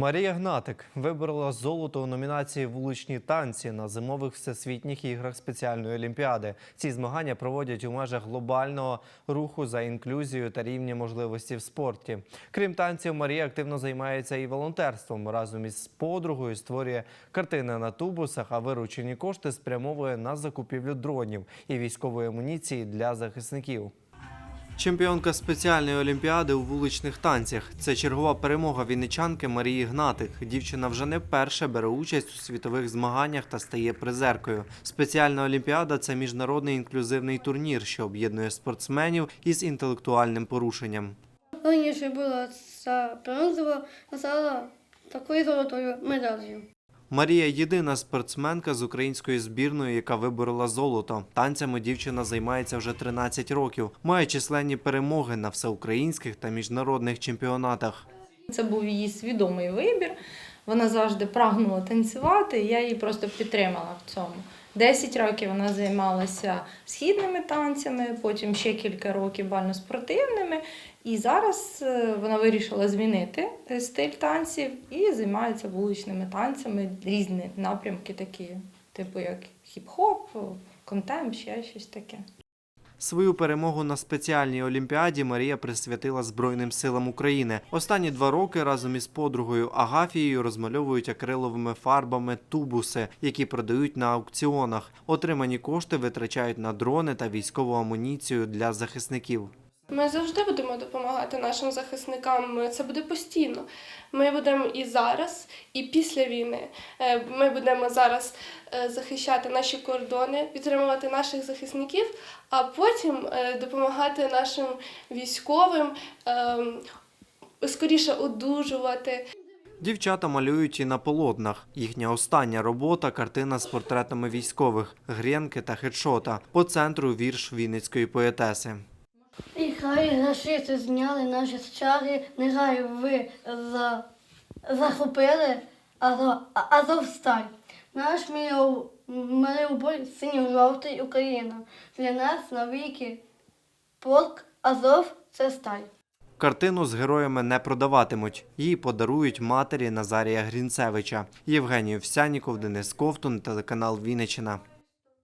Марія Гнатик виборола золото у номінації Вуличні танці на зимових всесвітніх іграх спеціальної олімпіади. Ці змагання проводять у межах глобального руху за інклюзію та рівні можливості в спорті. Крім танців, Марія активно займається і волонтерством. Разом із подругою створює картини на тубусах, а виручені кошти спрямовує на закупівлю дронів і військової амуніції для захисників. Чемпіонка спеціальної олімпіади у вуличних танцях. Це чергова перемога вінничанки Марії Гнатик. Дівчина вже не вперше бере участь у світових змаганнях та стає призеркою. Спеціальна олімпіада це міжнародний інклюзивний турнір, що об'єднує спортсменів із інтелектуальним порушенням. Раніше була ця бронзова, а зараз такою золотою медаллю. Марія єдина спортсменка з української збірної, яка виборола золото. Танцями дівчина займається вже 13 років. Має численні перемоги на всеукраїнських та міжнародних чемпіонатах. Це був її свідомий вибір. Вона завжди прагнула танцювати, і я її просто підтримала в цьому. Десять років вона займалася східними танцями, потім ще кілька років бально-спортивними. І зараз е, вона вирішила змінити е, стиль танців і займається вуличними танцями, різні напрямки такі, типу як хіп-хоп, контемп, ще щось таке. Свою перемогу на спеціальній олімпіаді Марія присвятила Збройним силам України. Останні два роки разом із подругою Агафією розмальовують акриловими фарбами тубуси, які продають на аукціонах. Отримані кошти витрачають на дрони та військову амуніцію для захисників. Ми завжди будемо допомагати нашим захисникам. Це буде постійно. Ми будемо і зараз, і після війни. Е, Ми будемо зараз е, захищати наші кордони, підтримувати наших захисників, а потім е, допомагати нашим військовим ем, скоріше одужувати. Дівчата малюють і на полотнах. Їхня остання робота картина з портретами військових, гренки та хедшота. По центру вірш вінницької поетеси. Хай нашити зняли наші чари, нехай ви за... захопили Азов, Азовсталь. Наш миров синьо-жовтий Україна. Для нас навіки полк Азов це сталь. Картину з героями не продаватимуть. Її подарують матері Назарія Грінцевича. Євгеній Овсяніков, Денис Ковтун, телеканал Вінниччина.